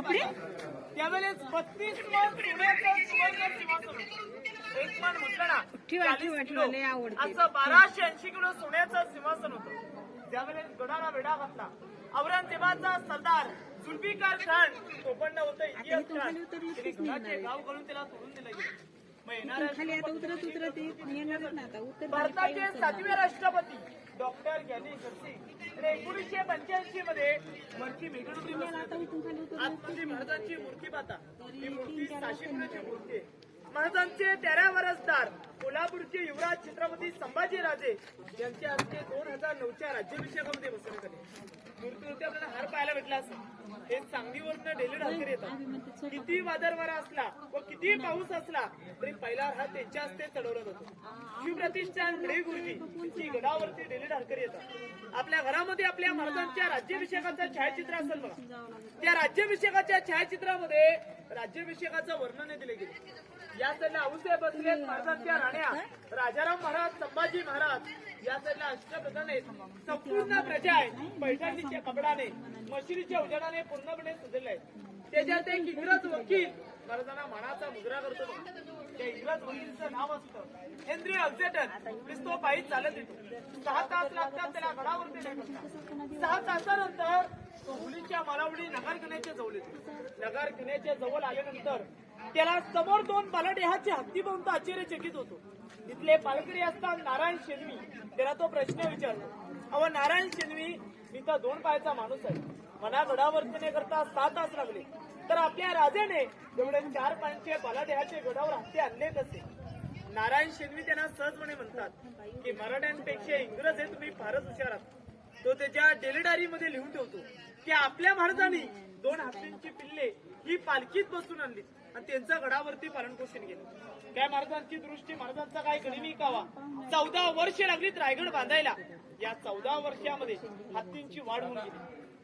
कपडे त्यावेळेस बत्तीस मन सोन्याचं सुवर्ण सिंहासन होतं. एक मन म्हटलं ना ठेवा, 40 ठेवा, किलो. ठेवा, लय आवडते. असं बाराशे ऐंशी किलो सोन्याचं सिंहासन होतं त्यावेळेस गडाला वेढा घातला औरंगजेबाचा सरदार जुल्फिकार खान कोकण होतं इतिहास खान. गाव करून त्याला सोडून दिलं गेलं भारताचे सातवे राष्ट्रपती डॉक्टर ज्ञानेश्वर सिंग एकोणीसशे पंच्याऐंशी मध्ये उतरत आतमध्ये महाराजांची मूर्ती पाहता. ही मूर्ती किलोची मूर्ती आहे. महाराजांचे तेरा वारसदार कोल्हापूरचे युवराज छत्रपती संभाजी राजे यांच्या हस्ते दोन हजार नऊच्या राज्याभिषेकामध्ये बसवण्यात आले मूर्तीवरती आपल्याला हार पाहायला भेटला असं हे सांगलीवरनं डेली ढालकर येतात. किती वादळ वारा असला व किती पाऊस असला तरी पहिला हार त्यांच्या हस्ते चढवला जातो. शिवप्रतिष्ठान रे गुरुजी यांची गडावरती डेली ढालकर येतात. आपल्या घरामध्ये आपल्या महाराजांच्या राज्याभिषेकाचं छायाचित्र असेल बघा. त्या राज्याभिषेकाच्या छायाचित्रामध्ये राज्याभिषेकाचं वर्णन दिले गेले. या साईडला आऊसाहेब बसले महाराजांच्या राण्या. राजाराम महाराज संभाजी महाराज या साईडला अष्टप्रधान आहेत संपूर्ण प्रजा आहे पैठणीच्या कपडाने मशिरीच्या उजाडाने पूर्णपणे सुजले आहेत. त्याच्यात एक इंग्रज वकील महाराजांना मनाचा मुजरा करतो त्या इंग्रज वकीलचं नाव असतं. हेनरी अल्सेटन तो पायी चालत येतो. सहा तास लागतात त्याला गडावरती नाही सहा तासानंतर तो मुलीच्या मालावडी नगारखान्याच्या जवळ येतो. नगारखान्याच्या जवळ आल्यानंतर त्याला समोर दोन बालडेहाचे हत्ती पाहून तो आश्चर्यचकित होतो. तिथले पालकरी असतात नारायण शेनवी. त्याला तो प्रश्न विचारतो. अव नारायण शेनवी मी तर दोन पायाचा माणूस आहे. मला गडावरती करता सात तास लागले. तर आपल्या राजाने एवढे चार पायांचे बालादेहाचे गडावर हत्ते आणले कसे? नारायण शेनवी त्यांना सहजपणे म्हणतात की मराठ्यांपेक्षा इंग्रज हे तुम्ही फारच हुशार आहात. तो त्याच्या डेलिडारीमध्ये लिहून ठेवतो की आपल्या महाराजांनी दोन हत्तींची पिल्ले ही पालखीत बसून आणली. आणि त्यांचा गडावरती पालनपोषण केलं. काय महाराजांची दृष्टी महाराजांचा काय गणिमी कावा. चौदा वर्ष लागलीत रायगड बांधायला. या चौदा वर्षामध्ये हत्तींची वाढ होऊन गेली.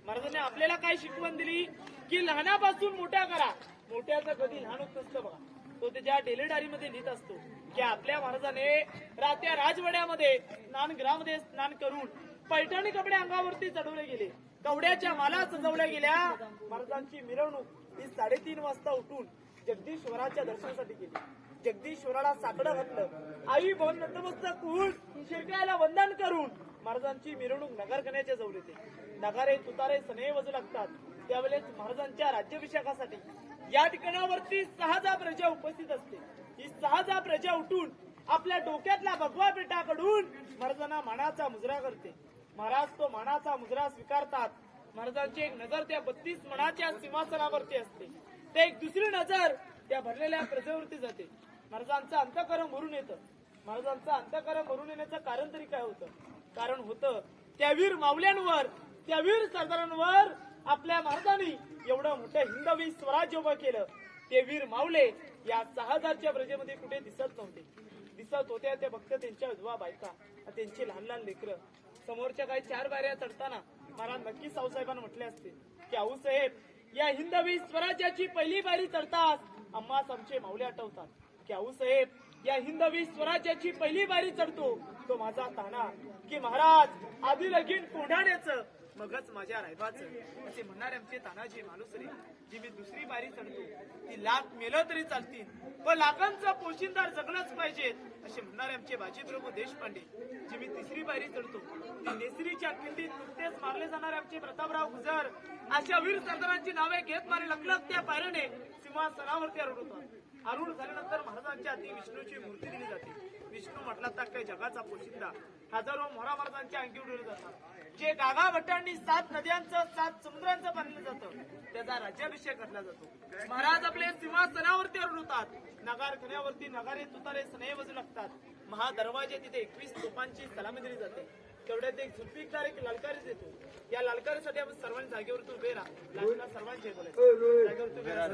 महाराजांनी आपल्याला काय शिकवण दिली? की लहानापासून मोठा करा. मोठ्याचं कधी लहान होत नसतं बघा. तो त्याच्या डेलेडारीमध्ये लिहित असतो की आपल्या महाराजाने रात्या राजवाड्यामध्ये स्नानगृहामध्ये स्नान करून पैठणी कपडे अंगावरती चढवले गेले. कवड्याच्या माला सजवल्या गेल्या. महाराजांची मिरवणूक ती साडेतीन वाजता उठून जगदीश्वराच्या दर्शनासाठी गेली. जगदीश्वराला साकडं घातलं. आई भवन नतमस्तक होऊन शिरकायला वंदन करून. महाराजांची मिरवणूक नगरखान्याच्या जवळ येते. नगारे तुतारे सनई वजू लागतात. त्यावेळेस महाराजांच्या राज्याभिषेकासाठी या ठिकाणावरती सहाजा प्रजा उपस्थित असते. ही सहाजा प्रजा उठून आपल्या डोक्यातल्या भगवा पेटाकडून महाराजांना मानाचा मुजरा करते. महाराज तो मानाचा मुजरा स्वीकारतात. महाराजांची एक नजर त्या बत्तीस मनाच्या सिंहासनावरती असते. ते एक दुसरी नजर त्या भरलेल्या प्रजेवरती जाते. महाराजांचं अंतकरण भरून येतं. महाराजांचं अंतकरण भरून येण्याचं कारण तरी काय होतं? कारण होतं त्या वीर मावल्यांवर त्या वीर सरदारांवर आपल्या महाराजांनी एवढं मोठं हिंदवी स्वराज्य उभं केलं. ते वीर मावले या सहा हजारच्या प्रजेमध्ये कुठे दिसत नव्हते. दिसत होत्या ते फक्त त्यांच्या विधवा बायका त्यांची लहान लहान लेकरं. समोरच्या काही चार बाऱ्या चढताना महाराज नक्कीच साऊसाहेबांना म्हटले असते की आऊसाहेब या हिंदवी स्वराज्याची पहिली पायरी चढताच आम्हास आमचे माऊले आठवतात. की आऊसाहेब या हिंदवी स्वराज्याची पहिली बारी चढतो तो माझा ताणा की महाराज आधी लगीन कोंढाण्याचं मगच माझ्या रायबाचं. असे म्हणणारे आमचे तानाजी मानुसरे जी मी दुसरी बारी चढतो ती लाख मेलं तरी चालतील व लाखांचा पोशिंदार जगलंच पाहिजे असे म्हणणारे आमचे बाजीप्रभू देशपांडे जी मी तिसरी बारी चढतो. ती नेसरीच्या किल्लीत नुकतेच मारले जाणारे आमचे प्रतापराव गुजर अशा वीर सरदारांची नावे घेत मारे लखलख त्या पायऱ्याने सिंहासनावरती अरुण होतात. अरुण झाल्यानंतर महाराजांच्या हाती विष्णूची मूर्ती दिली जाते. म्हटला तर काही जगाचा पोशिंदा. हजारो मोरा अंगी उडवले जातात. जे गागा भट्टांनी सात नद्यांचं सात समुद्रांचं बांधलं जातं त्याचा राज्याभिषेक घातला जातो. महाराज आपले सिंहासनावरती अरुण होतात. नगारखान्यावरती नगारे तुतारे सनई वजू लागतात. महादरवाजे तिथे एकवीस लोकांची सलामी दिली जाते. तेवढ्यात एक झुलपिकदार एक लालकारी येतो या लालकारीसाठी आपण सर्वांनी जागेवरती उभे राहा. सर्वांचे बोलायचं. जागेवरती उभे राहा.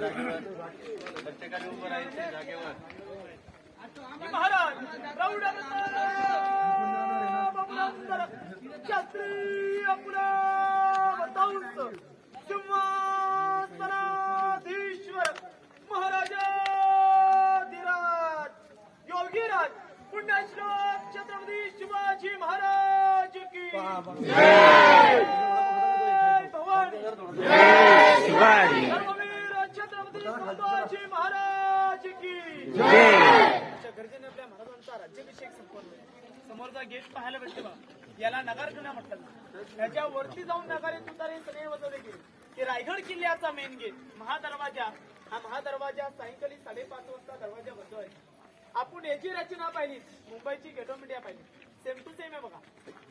प्रत्येकाने उभं राहायचं जागेवर. महाराज प्रौढ बबुलंदर शास्त्री आपला बताऊंच सिंहासनाधीश्वर महाराजाधिराज योगीराज पुण्यश्लोक छत्रपती शिवाजी महाराज की नगरचा गेट पाहायला भेटते बा. याला नगारखाना म्हटलं त्याच्या वरती जाऊन नगारे तुतारे सगळे वजवले गेले. की रायगड किल्ल्याचा मेन गेट महादरवाजा. हा महादरवाजा सायंकाळी साडेपाच वाजता दरवाजा बंद आहे. आपण याची रचना पाहिली मुंबईची गेट ऑफ इंडिया पाहिली. सेम टू सेम आहे बघा.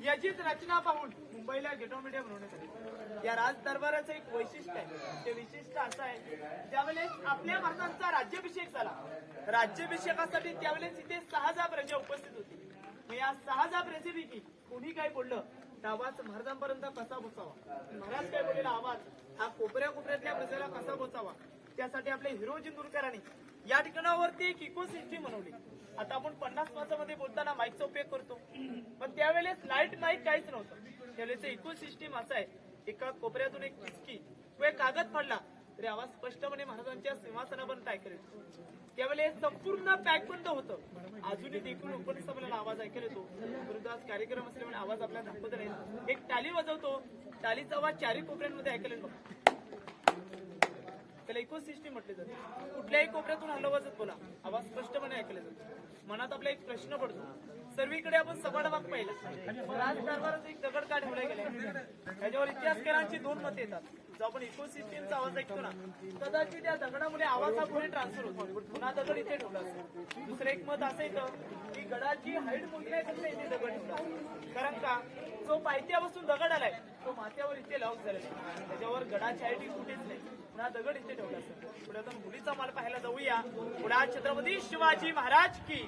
याचीच रचना पाहून मुंबईला गेट ऑफ इंडिया बनवण्यात आली. या राज दरबाराचं एक वैशिष्ट्य आहे. ते विशिष्ट असं आहे त्यावेळेस आपल्या महाराजांचा राज्याभिषेक झाला राज्याभिषेकासाठी त्यावेळेस इथे सहा हजार प्रजा उपस्थित होती. या सहा हजार प्रजेपैकी कोणी काय बोललं तर आवाज महाराजांपर्यंत कसा पोचावा? महाराज काय बोललेला आवाज हा कोपऱ्या कोपऱ्यातल्या प्रजेला कसा पोचावा? त्यासाठी आपले हिरो जिंदूरकरांनी या ठिकाणावरती एक इको सिस्टीम बनवली आता आपण पन्नासमध्ये बोलताना माईकचा उपयोग करतो. पण त्यावेळेस लाइट माईक काहीच नव्हतं. त्यावेळेस इको सिस्टीम असं आहे. एका कोपऱ्यातून एक किसकी किंवा एक कागद पडला तरी आवाज स्पष्टपणे महाराजांच्या सिंहासनापर्यंत ऐकले त्यावेळी संपूर्ण पॅक बंद होतं. अजूनही देखील ओपन आवाज ऐकला येतो. परंतु आज कार्यक्रम असल्यामुळे आवाज आपल्याला दाखवत नाही एक टाली वाजवतो. टालीचा आवाज चारही कोपऱ्यांमध्ये ऐकले त्याला इको सिस्टीम म्हटले जाते. कुठल्याही कोपऱ्यातून हलवाजत बोला. आवाज स्पष्टपणे ऐकला जातो मनात आपला एक प्रश्न पडतो. सर्वीकडे आपण सपाट भाग पाहिला. राज दरबारात एक दगड का ठेवला गेला. त्याच्यावर इतिहासकारांची दोन मते येतात. जो आपण इको सिस्टीमचा आवाज ऐकतो ना. कदाचित त्या दगडामुळे आवाज हा पुढे ट्रान्सफर होतो. पुन्हा दगड इथे ठेवला असतो. दुसरं एक मत असं येतं की गडाची हाईट मोजण्याकरता इथे दगड ठेवला कारण का? जो पायथ्यापासून दगड आलाय तो माथ्यावर इथे लॉक झालेला आहे. त्याच्यावर गडाची हाईट ही कुठेच नाही. पुन्हा दगड इथे ठेवला असतो. पुढे आता मुलीचा माल पाहायला जाऊया. पुढा छत्रपती शिवाजी महाराज की